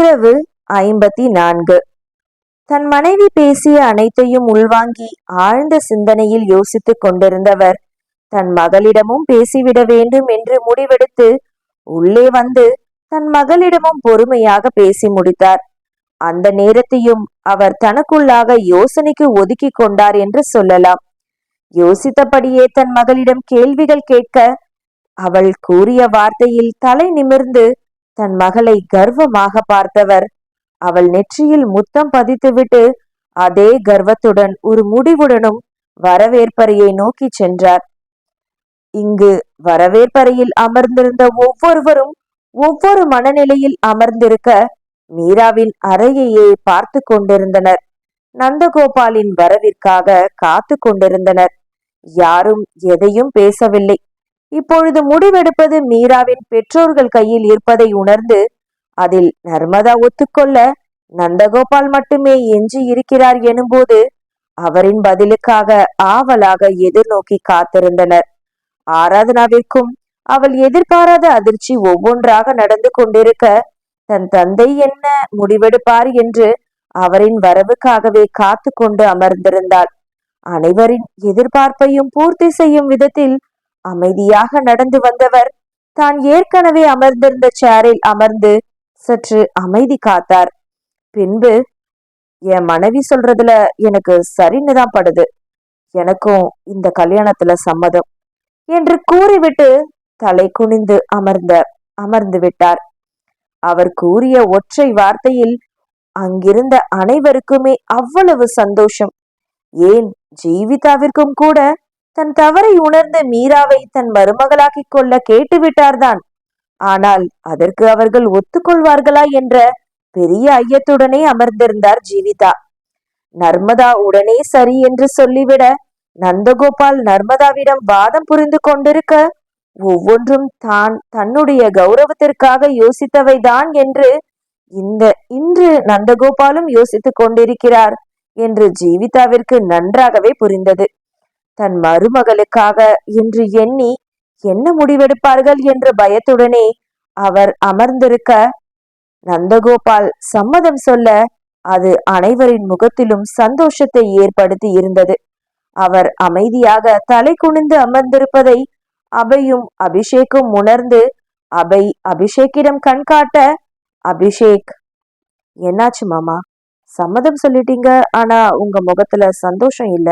துப்புரவு ஐம்பத்தி நான்கு தன் மனைவி பேசிய அனைத்தையும் உள்வாங்கி ஆழ்ந்த சிந்தனையில் யோசித்துக் கொண்டிருந்தவர் தன் மகளிடமும் பேசிவிட வேண்டும் என்று முடிவெடுத்து உள்ளே வந்து தன் மகளிடமும் பொறுமையாக பேசி முடித்தார். அந்த நேரத்தையும் அவர் தனக்குள்ளாக யோசனைக்கு ஒதுக்கி கொண்டார் என்று சொல்லலாம். யோசித்தபடியே தன் மகளிடம் கேள்விகள் கேட்க அவள் கூறிய வார்த்தையில் தலை நிமிர்ந்து தன் மகளை கர்வமாக பார்த்தவர். அவள் நெற்றியில் முத்தம் பதித்துவிட்டு அதே கர்வத்துடன் ஒரு முடிவுடனும் வரவேற்பறையை நோக்கி சென்றார். இங்கு வரவேற்பறையில் அமர்ந்திருந்த ஒவ்வொருவரும் ஒவ்வொரு மனநிலையில் அமர்ந்திருக்க மீராவின் அறையையே பார்த்து கொண்டிருந்தனர். நந்தகோபாலின் வரவிற்காக காத்து கொண்டிருந்தனர். யாரும் எதையும் பேசவில்லை. இப்பொழுது முடிவெடுப்பது மீராவின் பெற்றோர்கள் கையில் இருப்பதை உணர்ந்து அதில் நர்மதா ஒத்துக்கொள்ள நந்தகோபால் மட்டுமே எஞ்சி இருக்கிறார் எனும்போது அவரின் பதிலுக்காக ஆவலாக எதிர்நோக்கி காத்திருந்தனர். ஆராதனாவிற்கும் அவள் எதிர்பாராத அதிர்ச்சி ஒவ்வொன்றாக நடந்து கொண்டிருக்க தன் தந்தை என்ன முடிவெடுப்பார் என்று அவரின் வரவுக்காகவே காத்து கொண்டு அமர்ந்திருந்தாள். அனைவரின் எதிர்பார்ப்பையும் பூர்த்தி செய்யும் விதத்தில் அமைதியாக நடந்து வந்தவர் தான் ஏற்கனவே அமர்ந்திருந்த சேரில் அமர்ந்து சற்று அமைதி காத்தார். பின்பு என் மனைவி சொல்றதுல எனக்கு சரின்னு தான் படுது. எனக்கும் இந்த கல்யாணத்துல சம்மதம் என்று கூறிவிட்டு தலை குனிந்து அமர்ந்த அமர்ந்து விட்டார். அவர் கூறிய ஒற்றை வார்த்தையில் அங்கிருந்த அனைவருக்குமே அவ்வளவு சந்தோஷம். ஏன் ஜீவிதாவிற்கும் கூட தன் தவறை உணர்ந்த மீராவை தன் மருமகளாக்கிக் கொள்ள கேட்டுவிட்டார்தான். ஆனால் அதற்கு அவர்கள் ஒத்துக்கொள்வார்களா என்ற பெரிய ஐயத்துடனே அமர்ந்திருந்தார் ஜீவிதா. நர்மதா உடனே சரி என்று சொல்லிவிட நந்தகோபால் நர்மதாவிடம் வாதம் புரிந்து கொண்டிருக்க ஒவ்வொன்றும் தான் தன்னுடைய கௌரவத்திற்காக யோசித்தவைதான் என்று இந்த இன்று நந்தகோபாலும் யோசித்துக் கொண்டிருக்கிறார் என்று ஜீவிதாவிற்கு நன்றாகவே புரிந்தது. தன் மருமகளுக்காக என்று எண்ணி என்ன முடிவெடுப்பார்கள் என்ற பயத்துடனே அவர் அமர்ந்திருக்க நந்தகோபால் சம்மதம் சொல்ல அது அனைவரின் முகத்திலும் சந்தோஷத்தை ஏற்படுத்தி இருந்தது. அவர் அமைதியாக தலை குனிந்து அமர்ந்திருப்பதை அபையும் அபிஷேக்கும் உணர்ந்து அபை அபிஷேக்கிடம் கண்காட்ட அபிஷேக். என்னாச்சு மாமா? சம்மதம் சொல்லிட்டீங்க ஆனா உங்க முகத்துல சந்தோஷம் இல்ல.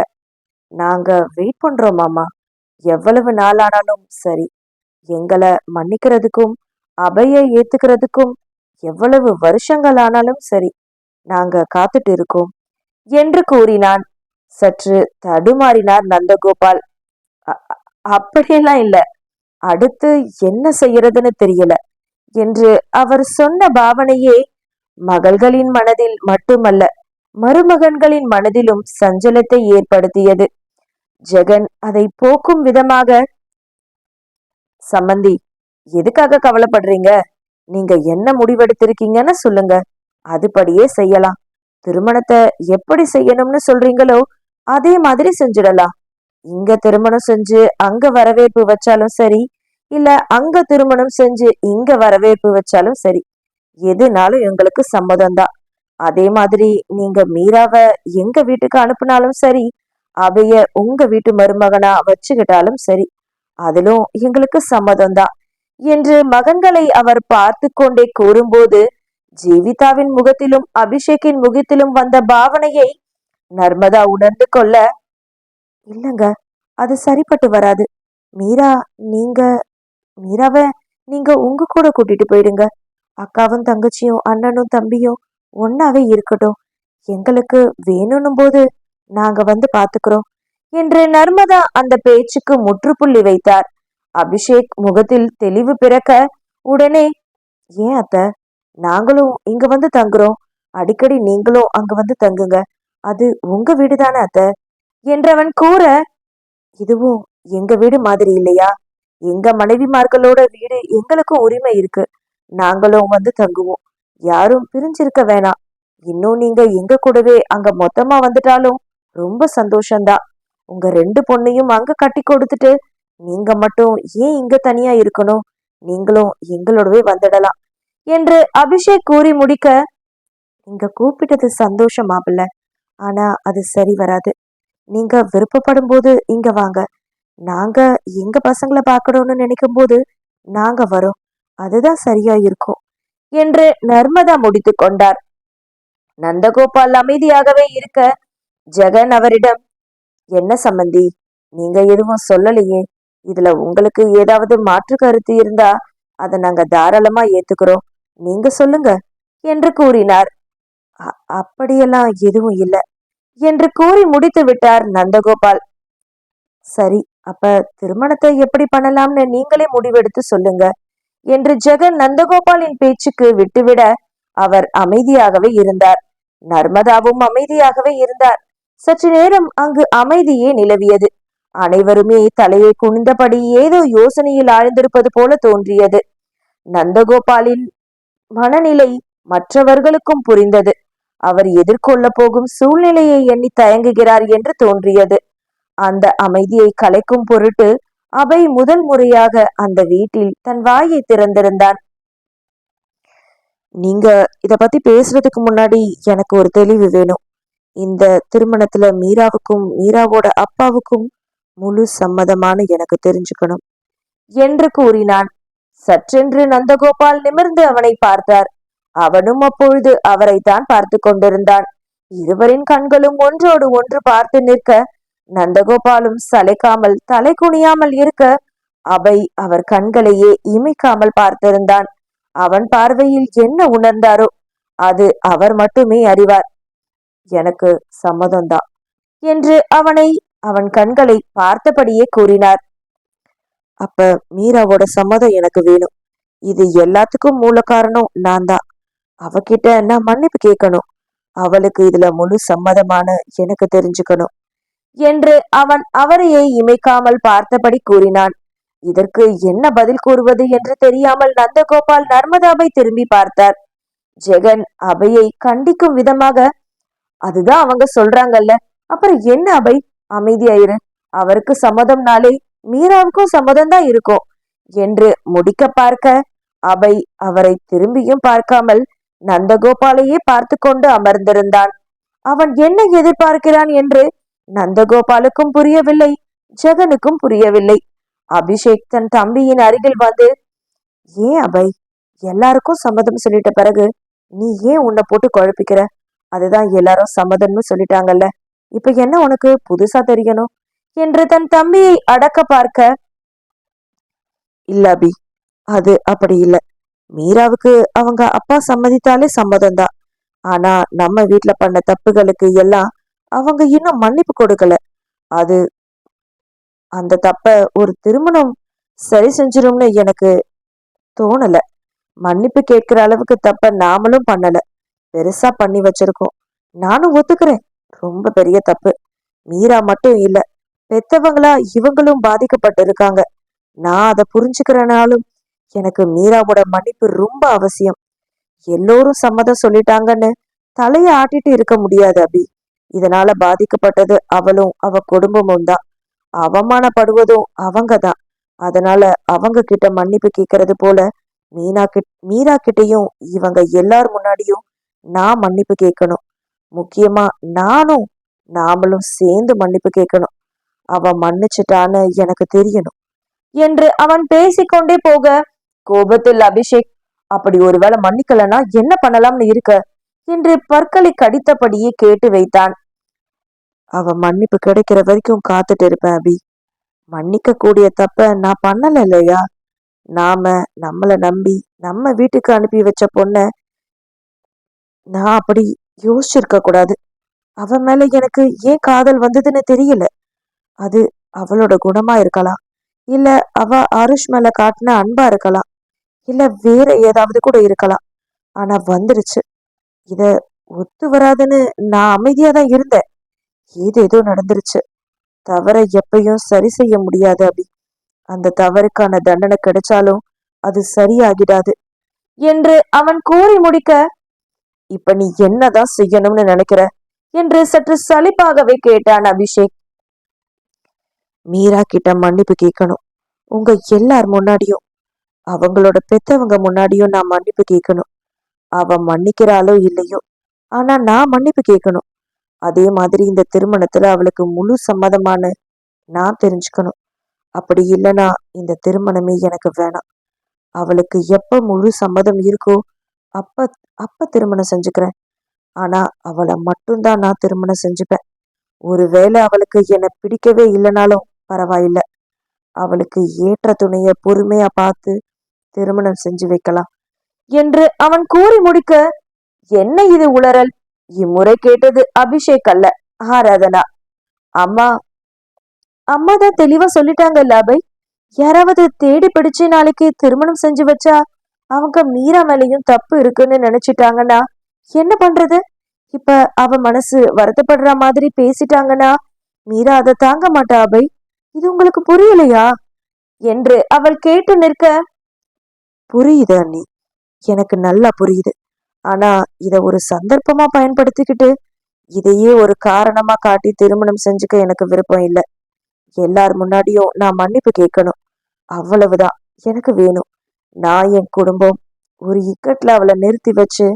நாங்க வெயிட் பண்றோம் மாமா. எவ்வளவு நாளானாலும் சரி. எங்களை மன்னிக்கிறதுக்கும் அபையை ஏத்துக்கிறதுக்கும் எவ்வளவு வருஷங்கள் ஆனாலும் சரி நாங்க காத்துட்டு இருக்கோம் என்று கூறினான். சற்று தடுமாறினார் நந்தகோபால். அப்படியெல்லாம் இல்ல. அடுத்து என்ன செய்யறதுன்னு தெரியல என்று அவர் சொன்ன பாவனையே மகள்களின் மனதில் மட்டுமல்ல மருமகன்களின் மனதிலும் சஞ்சலத்தை ஏற்படுத்தியது. ஜெகன் அதை போக்கும் விதமாக சம்மந்தி எதுக்காக கவலைப்படுறீங்க? நீங்க என்ன முடிவெடுத்திருக்கீங்கன்னு சொல்லுங்க. அதுபடியே செய்யலாம். திருமணத்தை எப்படி செய்யணும்னு சொல்றீங்களோ அதே மாதிரி செஞ்சிடலாம். இங்க திருமணம் செஞ்சு அங்க வரவேற்பு வச்சாலும் சரி இல்ல அங்க திருமணம் செஞ்சு இங்க வரவேற்பு வச்சாலும் சரி. எதுனாலும் எங்களுக்கு சம்மதம் தான். அதே மாதிரி நீங்க மீராவை எங்க வீட்டுக்கு அனுப்புனாலும் சரி அவைய உங்க வீட்டு மருமகனா வச்சுக்கிட்டாலும் சரி அதிலும் எங்களுக்கு சம்மதம் தான் என்று மகன்களை அவர் பார்த்து கொண்டே கூறும்போது ஜீவிதாவின் முகத்திலும் அபிஷேக்கின் முகத்திலும் வந்த பாவனையை நர்மதா உணர்ந்து கொள்ள இல்லைங்க அது சரிப்பட்டு வராது. மீரா நீங்க மீராவை நீங்க உங்க கூட கூட்டிட்டு போயிடுங்க. அக்காவும் தங்கச்சியும் அண்ணனும் தம்பியும் ஒன்னாவே இருக்கட்டும். எங்களுக்கு வேணும்னும் போது நாங்க வந்து பாத்துக்கிறோம். என்று நர்மதா அந்த பேச்சுக்கு முற்றுப்புள்ளி வைத்தார். அபிஷேக் முகத்தில் தெளிவு பிறக்க உடனே ஏன் அத்த? நாங்களும் இங்க வந்து தங்குறோம். அடிக்கடி நீங்களும் அங்க வந்து தங்குங்க. அது உங்க வீடு தானே அத்த? என்றவன் கூற இதுவும் எங்க வீடு மாதிரி இல்லையா? எங்க மனைவிமார்களோட வீடு எங்களுக்கும் உரிமை இருக்கு. நாங்களும் வந்து தங்குவோம். யாரும் பிரிஞ்சிருக்க வேணாம். இன்னும் நீங்க எங்க கூடவே அங்க மொத்தமா வந்துட்டாலும் ரொம்ப சந்தோஷம்தான் உங்க ரெண்டு பொண்ணையும் அங்க கட்டி கொடுத்துட்டு நீங்க மட்டும் ஏன் இங்க தனியா இருக்கணும்? நீங்களும் எங்களோடவே வந்துடலாம் என்று அபிஷேக் கூறி முடிக்க நீங்க கூப்பிட்டது சந்தோஷம் மாப்பிள்ள ஆனா அது சரி வராது. நீங்க விருப்பப்படும் போது இங்க வாங்க. நாங்க எங்க பசங்களை பார்க்கணும்னு நினைக்கும் போது நாங்க வரோம். அதுதான் சரியா இருக்கும். என்று நர்மதா முடித்து கொண்டார். நந்தகோபால் அமைதியாகவே இருக்க ஜெகன் அவரிடம் என்ன சம்பந்தி? நீங்க எதுவும் சொல்லலையே? இதுல உங்களுக்கு ஏதாவது மாற்று கருத்து இருந்தா அதை நாங்க தாராளமா ஏத்துக்கிறோம். நீங்க சொல்லுங்க என்று கூறினார். "அ- அப்படியெல்லாம் எதுவும் இல்லை என்று கூறி முடித்து விட்டார் நந்தகோபால். சரி அப்ப திருமணத்தை எப்படி பண்ணலாம்னு நீங்களே முடிவெடுத்து சொல்லுங்க. என்று ஜெகன் நந்தகோபாலின் பேச்சுக்கு விட்டுவிட அவர் அமைதியாகவே இருந்தார். நர்மதாவும் அமைதியாகவே இருந்தார். சற்று நேரம் அங்கு அமைதியே நிலவியது. அனைவருமே தலையை குனிந்தபடி ஏதோ யோசனையில் ஆழ்ந்திருப்பது போல தோன்றியது. நந்தகோபாலின் மனநிலை மற்றவர்களுக்கும் புரிந்தது. அவர் எதிர்கொள்ள போகும் சூழ்நிலையை எண்ணி தயங்குகிறார் என்று தோன்றியது. அந்த அமைதியை கலைக்கும் பொருட்டு அபை முதல் முறையாக அந்த வீட்டில் தன் வாயை திறந்திருந்தான். நீங்க இத பத்தி பேசுறதுக்கு முன்னாடி எனக்கு ஒரு தெளிவு வேணும். இந்த திருமணத்துல மீராவுக்கும் மீராவோட அப்பாவுக்கும் முழு சம்மதமான எனக்கு தெரிஞ்சுக்கணும் என்று கூறினான். சற்றென்று நந்தகோபால் நிமிர்ந்து அவனை பார்த்தார். அவனும் அப்பொழுது அவரைத்தான் பார்த்து கொண்டிருந்தான். இருவரின் கண்களும் ஒன்றோடு ஒன்று பார்த்து நிற்க நந்தகோபாலும் சளைக்காமல் தலை குனியாமல் இருக்க அவை அவர் கண்களையே இமைக்காமல் பார்த்திருந்தான். அவன் பார்வையில் என்ன உணர்ந்தாரோ அது அவர் மட்டுமே அறிவார். எனக்கு சம்மதம்தான் என்று அவனை அவன் கண்களை பார்த்தபடியே கூறினார். அப்ப மீராவோட சம்மதம் எனக்கு வேணும். இது எல்லாத்துக்கும் மூல காரணம் நான் தான் அவகிட்ட நான் மன்னிப்பு கேட்கணும். அவளுக்கு இதுல முழு சம்மதமான எனக்கு தெரிஞ்சுக்கணும். என்று அவன் அவரையே இமைக்காமல் பார்த்தபடி கூறினான். இதற்கு என்ன பதில் கூறுவது என்று தெரியாமல் நந்தகோபால் நர்மதாவை திரும்பி பார்த்தார். ஜெகன் அபையை கண்டிக்கும் விதமாக அதுதான் அவங்க சொல்றாங்கல்ல அப்புறம் என்ன அபை? அமைதியாயிரு அவருக்கு சம்மதம்னாலே மீராவுக்கும் சம்மதம் தான் இருக்கும் என்று முடிக்க பார்க்க அபை அவரை திரும்பியும் பார்க்காமல் நந்தகோபாலையே பார்த்து கொண்டு அமர்ந்திருந்தான். அவன் என்ன எதிர்பார்க்கிறான் என்று நந்தகோபாலுக்கும் புரியவில்லை ஜெகனுக்கும் புரியவில்லை. அபிஷேக் தன் தம்பியின் அருகில் வந்து ஏன் அபை எல்லாருக்கும் சம்மதம் சொல்லிட்ட பிறகு நீ ஏன் உன்னை போட்டு குழப்பிக்கிற? அதுதான் எல்லாரும் சம்மதம்னு சொல்லிட்டாங்கல்ல. இப்ப என்ன உனக்கு புதுசா தெரியணும்? என்று தன் தம்பியை அடக்க பார்க்க இல்ல அபி அது அப்படி இல்ல. மீராவுக்கு அவங்க அப்பா சம்மதித்தாலே சம்மதம் தான் ஆனா நம்ம வீட்டுல பண்ண தப்புகளுக்கு எல்லாம் அவங்க இன்னும் மன்னிப்பு கொடுக்கல. அது அந்த தப்ப ஒரு திருமணம் சரி செஞ்சிரும்னு எனக்கு தோணல. மன்னிப்பு கேட்கிற அளவுக்கு தப்ப நாமளும் பண்ணல. பெருசா பண்ணி வச்சிருக்கோம். நானும் ஒத்துக்கிறேன். ரொம்ப பெரிய தப்பு. மீரா மட்டும் இல்ல பெத்தவங்களா இவங்களும் பாதிக்கப்பட்டிருக்காங்க. நான் அதை புரிஞ்சுக்கிறனாலும் எனக்கு மீராவோட மன்னிப்பு ரொம்ப அவசியம். எல்லோரும் சம்மதம் சொல்லிட்டாங்கன்னு தலையை ஆட்டிட்டு இருக்க முடியாது அபி. இதனால பாதிக்கப்பட்டது அவளும் அவ குடும்பமும் தான். அவமானப்படுவதும் அவங்க தான். அதனால அவங்க கிட்ட மன்னிப்பு கேட்கறது போல மீனா கிட் மீரா கிட்டயும் இவங்க எல்லார் முன்னாடியும் நான் மன்னிப்பு கேட்கணும் முக்கியமா நானும் நாமளும் சேர்ந்து மன்னிப்பு கேட்கணும் அவ மன்னிச்சிட்டான்னு எனக்கு தெரியணும். என்று அவன் பேசிக்கொண்டே போக கோபத்தில் அபிஷேக் அப்படி ஒருவேளை மன்னிக்கலனா என்ன பண்ணலாம்னு இருக்க? என்று பற்களை கடித்தபடியே கேட்டு வைத்தான். அவ மன்னிப்பு கிடைக்கிற வரைக்கும் காத்துட்டு இருப்பேன் அபி. மன்னிக்க கூடிய தப்ப நான் பண்ணல இல்லையா நாம நம்மள நம்பி நம்ம வீட்டுக்கு அனுப்பி வச்ச பொண்ண நான் அப்படி யோசிச்சிருக்க கூடாது. அவ மேல எனக்கு ஏன் காதல் வந்ததுன்னு தெரியல. அது அவளோட குணமா இருக்கலாம். இல்ல அவ அருஷ் மேல காட்டின அன்பா இருக்கலாம். இல்ல வேற ஏதாவது கூட இருக்கலாம். ஆனா வந்துருச்சு. இத ஒத்து வராதுன்னு நான் அமைதியா தான் இருந்தேன். ஏதேதோ நடந்துருச்சு. தவறை எப்பயும் சரி செய்ய முடியாது அபி. அந்த தவறுக்கான தண்டனை கிடைச்சாலும் அது சரியாகிடாது. என்று அவன் கூறி முடிக்க இப்ப நீ என்னதான் செய்யணும்னு நினைக்கிற? என்று சற்று சலிப்பாகவே கேட்டான் அபிஷேக். மீரா கிட்ட மன்னிப்பு கேட்கணும். உங்க எல்லார் முன்னாடியும் அவங்களோட பெத்தவங்க முன்னாடியும் நான் மன்னிப்பு கேட்கணும். அவ மன்னிக்கிறாளோ இல்லையோ? ஆனா நான் மன்னிப்பு கேட்கணும். அதே மாதிரி இந்த திருமணத்துல அவளுக்கு முழு சம்மதமான நான் தெரிஞ்சுக்கணும். அப்படி இல்லனா இந்த திருமணமே எனக்கு வேணாம். அவளுக்கு எப்ப முழு சம்மதம் இருக்கோ அப்ப அப்ப திருமணம் செஞ்சுக்கிறேன். ஆனா அவளை மட்டும்தான் நான் திருமணம் செஞ்சுப்பேன். ஒருவேளை அவளுக்கு என்னை பிடிக்கவே இல்லைனாலும் பரவாயில்ல. அவளுக்கு ஏற்ற துணைய பொறுமையா பார்த்து திருமணம் செஞ்சு வைக்கலாம். என்று அவன் கூறி முடிக்க என்ன இது உளறல்? இம்முறை கேட்டது அபிஷேக் அல்ல ஆராதனா. அம்மா. அம்மா தான் தெளிவா சொல்லிட்டாங்கல்ல லாபை. யாராவது தேடி பிடிச்சு நாளைக்கு திருமணம் செஞ்சு வச்சா அவங்க மீரா மேலையும் தப்பு இருக்குன்னு நினைச்சிட்டாங்கன்னா என்ன பண்றது? இப்ப அவ மனசு வருத்தப்படுற மாதிரி பேசிட்டாங்கன்னா மீரா அதை தாங்க மாட்டா அபை. இது உங்களுக்கு புரியலையா? என்று அவள் கேட்டு நிற்க புரியுது அண்ணி. எனக்கு நல்லா புரியுது. ஆனா இத ஒரு சந்தர்ப்பமா பயன்படுத்திக்கிட்டு இதையே ஒரு காரணமா காட்டி திருமணம் செஞ்சுக்க எனக்கு விருப்பம் இல்லை. எல்லார் முன்னாடியும் நான் மன்னிப்பு கேட்கணும். அவ்வளவுதான். எனக்கு வேணும். நான் என் குடும்பம் ஒரு இக்கட்ல அவளை நிறுத்தி வச்சு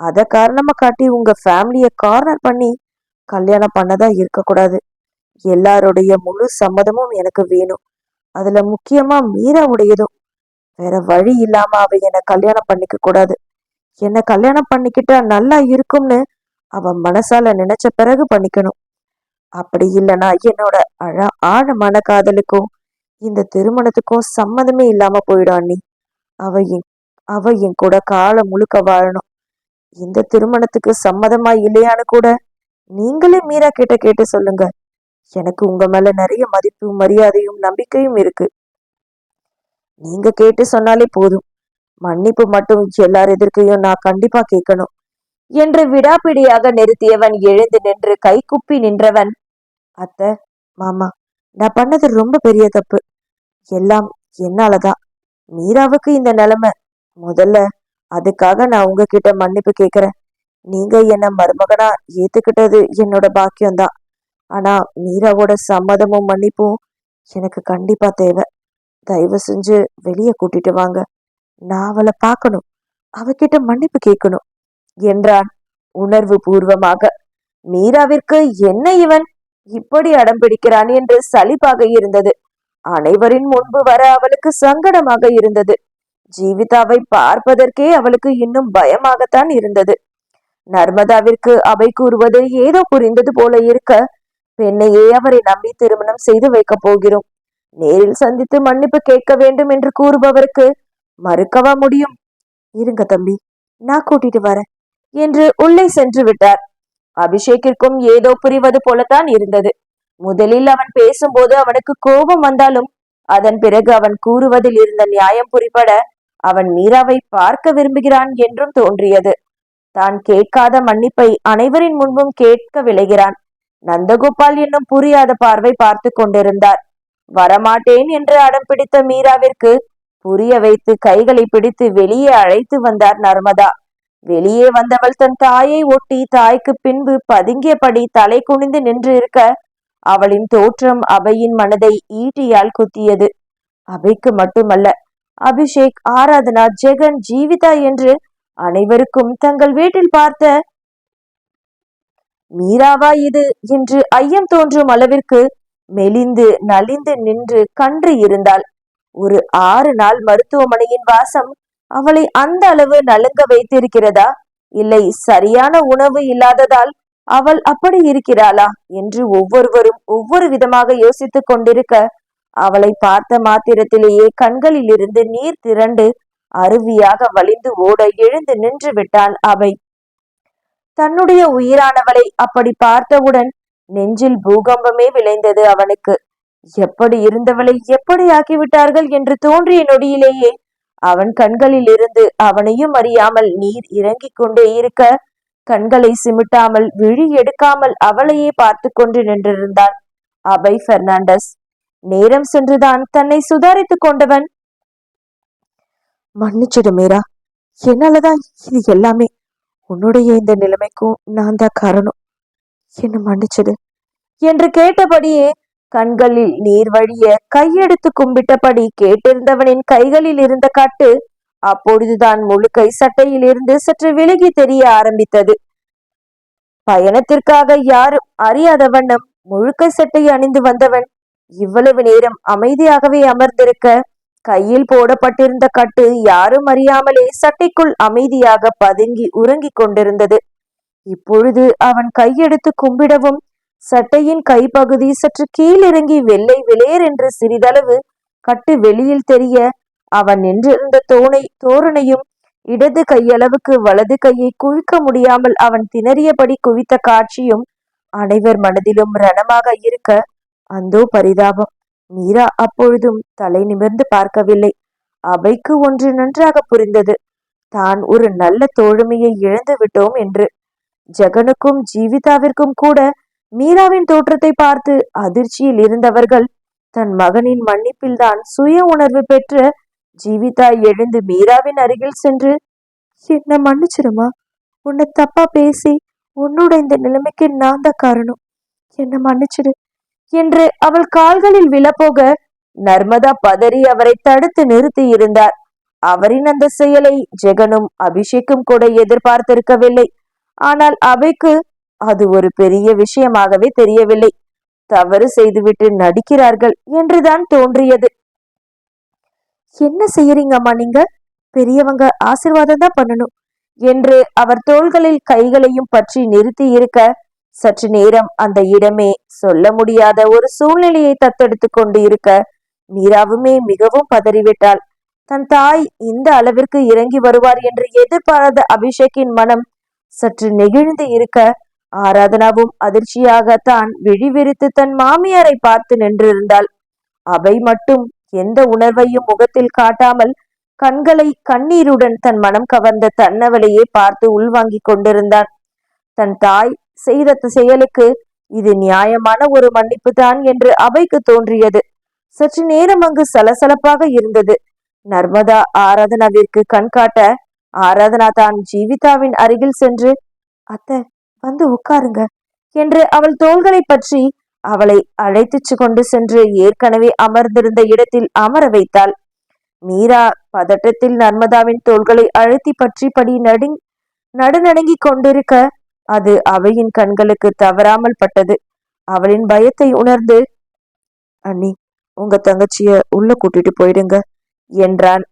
அதை காரணமா காட்டி உங்க ஃபேமிலிய கார்னர் பண்ணி கல்யாணம் பண்ணதா இருக்கக்கூடாது. எல்லாருடைய முழு சம்மதமும் எனக்கு வேணும். அதுல முக்கியமா மீராவுடையதும் வேற வழி இல்லாம அவ என்னை கல்யாணம் பண்ணிக்க கூடாது. என்னை கல்யாணம் பண்ணிக்கிட்டா நல்லா இருக்கும்னு அவ மனசால நினைச்ச பிறகு பண்ணிக்கணும். அப்படி இல்லைனா என்னோட அழ ஆழமான காதலுக்கும் இந்த திருமணத்துக்கும் சம்மதமே இல்லாம போயிடும் அண்ணி. அவ என் அவ என் கூட காலம் முழுக்க வாழணும். இந்த திருமணத்துக்கு சம்மதமா இல்லையான்னு கூட நீங்களே மீரா கிட்ட கேட்டு சொல்லுங்க. எனக்கு உங்க மேல நிறைய மதிப்பும் மரியாதையும் நம்பிக்கையும் இருக்கு. நீங்க கேட்டு சொன்னாலே போதும். மன்னிப்பு மட்டும் எல்லார் எதிர்க்கையும் நான் கண்டிப்பா கேட்கணும். என்று விடாப்பிடியாக நிறுத்தியவன் எழுந்து நின்று கைக்குப்பி நின்றவன் அத்தை மாமா நான் பண்ணது ரொம்ப பெரிய தப்பு. எல்லாம் என்னாலதான். மீராவுக்கு இந்த நிலைமை. முதல்ல அதுக்காக நான் உங்ககிட்ட மன்னிப்பு கேக்குறேன் நீங்க என்ன மருமகனா ஏத்துக்கிட்டது என்னோட பாக்கியம்தான். ஆனா மீராவோட சம்மதமும் மன்னிப்பும் எனக்கு கண்டிப்பா தேவை. தயவு செஞ்சு வெளியே கூட்டிட்டு வாங்க. நான் அவளை பார்க்கணும். அவகிட்ட மன்னிப்பு கேட்கணும் என்றான் உணர்வு பூர்வமாக. மீராவிற்கு என்ன இவன்? இப்படி அடம் பிடிக்கிறான் என்று சலிப்பாக இருந்தது. அனைவரின் முன்பு வர அவளுக்கு சங்கடமாக இருந்தது. ஜீவிதாவை பார்ப்பதற்கே அவளுக்கு இன்னும் பயமாகத்தான் இருந்தது. நர்மதாவிற்கு அவை கூறுவது ஏதோ புரிந்தது போல இருக்க பெண்ணையே அவரை நம்பி திருமணம் செய்து வைக்கப் போகிறோம். நேரில் சந்தித்து மன்னிப்பு கேட்க வேண்டும் என்று கூறுபவருக்கு மறுக்கவா முடியும்? இருங்க தம்பி நான் கூட்டிட்டு வரேன் என்று உள்ளே சென்று விட்டார். அபிஷேக்கிற்கும் ஏதோ புரிவது போலத்தான் இருந்தது. முதலில் அவன் பேசும்போது அவனுக்கு கோபம் வந்தாலும் அதன் பிறகு அவன் கூறுவதில் இருந்த நியாயம் புரிபட அவன் மீராவை பார்க்க விரும்புகிறான் என்றும் தோன்றியது. தான் கேட்காத மன்னிப்பை அனைவரின் முன்பும் கேட்க விளைகிறான். நந்தகோபால் என்னும் புரியாத பார்வை பார்த்து கொண்டிருந்தார். வரமாட்டேன் என்று அடம் பிடித்த மீராவிற்கு புரிய வைத்து கைகளை பிடித்து வெளியே அழைத்து வந்தார் நர்மதா. வெளியே வந்தவள் தன் தாயை ஒட்டி தாய்க்கு பின்பு பதுங்கியபடி தலை குனிந்து நின்று இருக்க அவளின் தோற்றம் அபையின் மனதை ஈட்டியால் குத்தியது. அபைக்கு மட்டுமல்ல அபிஷேக் ஆராதனா ஜெகன் ஜீவிதா என்று அனைவருக்கும் தங்கள் வீட்டில் பார்த்த மீராவா இது என்று ஐயம் தோன்றும் அளவிற்கு மெலிந்து நலிந்து நின்று கன்று இருந்தாள். ஒரு ஆறு நாள் மருத்துவமனையின் வாசம் அவளை அந்த அளவு நலுங்க வைத்திருக்கிறதா? இல்லை சரியான உணவு இல்லாததால் அவள் அப்படி இருக்கிறாளா? என்று ஒவ்வொருவரும் ஒவ்வொரு விதமாக யோசித்துக் கொண்டிருக்க அவளை பார்த்த மாத்திரத்திலேயே கண்களில் இருந்து நீர் திரண்டு அருவியாக வலிந்து ஓட எழுந்து நின்று விட்டான் அவை தன்னுடைய உயிரானவளை அப்படி பார்த்தவுடன் நெஞ்சில் பூகம்பமே விளைந்தது அவனுக்கு. எப்படி இருந்தவளை எப்படி ஆக்கிவிட்டார்கள்? என்று தோன்றிய நொடியிலேயே அவன் கண்களில் இருந்து அவனையும் அறியாமல் நீர் இறங்கிக் கொண்டே இருக்க கண்களை சிமிட்டாமல் விழி எடுக்காமல் அவளையே பார்த்து கொண்டு நின்றிருந்தான் அபை பெர்னாண்டஸ். நேரம் சென்றுதான் தன்னை சுதாரித்துக் கொண்டவன். மன்னிச்சிடு மீரா என்னாலதான் இது எல்லாமே. உன்னுடைய இந்த நிலைமைக்கும் நான் தான் காரணம். என்ன மன்னிச்சிடு. என்று கேட்டபடியே கண்களில் நீர் வழிய கையெடுத்து கும்பிட்டபடி கேட்டிருந்தவனின் கைகளில் இருந்த கட்டு அப்பொழுதுதான் முழுக்கை சட்டையில் இருந்து சற்று விலகி தெரிய ஆரம்பித்தது. பயணத்திற்காக யாரும் அறியாத வண்ணம் முழுக்கை சட்டை அணிந்து வந்தவன் இவ்வளவு நேரம் அமைதியாகவே அமர்ந்திருக்க கையில் போடப்பட்டிருந்த கட்டு யாரும் அறியாமலே சட்டைக்குள் அமைதியாக பதுங்கி உறங்கிக் கொண்டிருந்தது. இப்பொழுது அவன் கையெடுத்து கும்பிடவும் சட்டையின் கைப்பகுதி சற்று கீழிறங்கி வெள்ளை வெளியேர் என்று சிறிதளவு கட்டு வெளியில் தெரிய அவன் நின்றிருந்த தோணை தோரணையும் இடது கையளவுக்கு வலது கையை குவிக்க முடியாமல் அவன் திணறியபடி குவித்த காட்சியும் அனைவர் மனதிலும் ரணமாக இருக்க அந்தோ பரிதாபம். மீரா அப்பொழுதும் தலை நிமிர்ந்து பார்க்கவில்லை. அவைக்கு ஒன்று நன்றாக புரிந்தது. தான் ஒரு நல்ல தோழமையை இழந்து விட்டோம் என்று. ஜெகனுக்கும் ஜீவிதாவிற்கும் கூட மீராவின் தோற்றத்தை பார்த்து அதிர்ச்சியில் இருந்தவர்கள் தன் மகனின் மன்னிப்பில்தான் சுய உணர்வு பெற்ற ஜீவிதா எழுந்து மீராவின் அருகில் சென்று என்ன மன்னிச்சிருமா? உன்னை தப்பா பேசி உன்னோட இந்த நிலைமைக்கு நான் தான் காரணம். என்ன மன்னிச்சிடு என்று அவள் கால்களில் விழப்போக நர்மதா பதறி அவரை தடுத்து நிறுத்தி இருந்தார். அவரின் அந்த செயலை ஜெகனும் அபிஷேக்கும் கூட எதிர்பார்த்திருக்கவில்லை. ஆனால் அவைக்கு அது ஒரு பெரிய விஷயமாகவே தெரியவில்லை. தவறு செய்துவிட்டு நடிக்கிறார்கள் என்றுதான் தோன்றியது. என்ன செய்யறீங்கம்மா நீங்க? பெரியவங்க ஆசிர்வாதம் தான் பண்ணணும் என்று அவர் தோள்களில் கைகளையும் பற்றி நிறுத்தி இருக்க சற்று நேரம் அந்த இடமே சொல்ல முடியாத ஒரு சூழ்நிலையை தத்தெடுத்து கொண்டு இருக்க மீராவுமே மிகவும் பதறிவிட்டாள். தன் தாய் இந்த அளவிற்கு இறங்கி வருவார் என்று எதிர்பாராத அபிஷேக்கின் மனம் சற்று நெகிழ்ந்து இருக்க ஆராதனாவும் அதிர்ச்சியாக தான் விழிவிரித்து தன் மாமியாரை பார்த்து நின்றிருந்தாள். அவை மட்டும் எந்த உணர்வையும் முகத்தில் காட்டாமல் கண்களை கண்ணீருடன் தன் மனம் கவர்ந்த தன்னவளையே பார்த்து உள்வாங்கிக் கொண்டிருந்தான் தன் தாய் செய்த செயலுக்கு இது நியாயமான ஒரு மன்னிப்பு தான் என்று அவைக்கு தோன்றியது. சற்று நேரம் அங்கு சலசலப்பாக இருந்தது. நர்மதா ஆராதனாவிற்கு கண்காட்ட ஆராதனா தான் ஜீவிதாவின் அருகில் சென்று அத்தை வந்து உட்காருங்க என்று அவள் தோள்களை பற்றி அவளை அழைத்துச்சு கொண்டு சென்று ஏற்கனவே அமர்ந்திருந்த இடத்தில் அமர வைத்தாள். மீரா பதட்டத்தில் நர்மதாவின் தோள்களை அழுத்தி பற்றிப்படி நடுங் நடுநடுங்கி கொண்டிருக்க அது அவையின் கண்களுக்கு தவறாமல் பட்டது. அவளின் பயத்தை உணர்ந்து அண்ணி உங்க தங்கச்சிய உள்ள கூட்டிட்டு போயிடுங்க என்றான்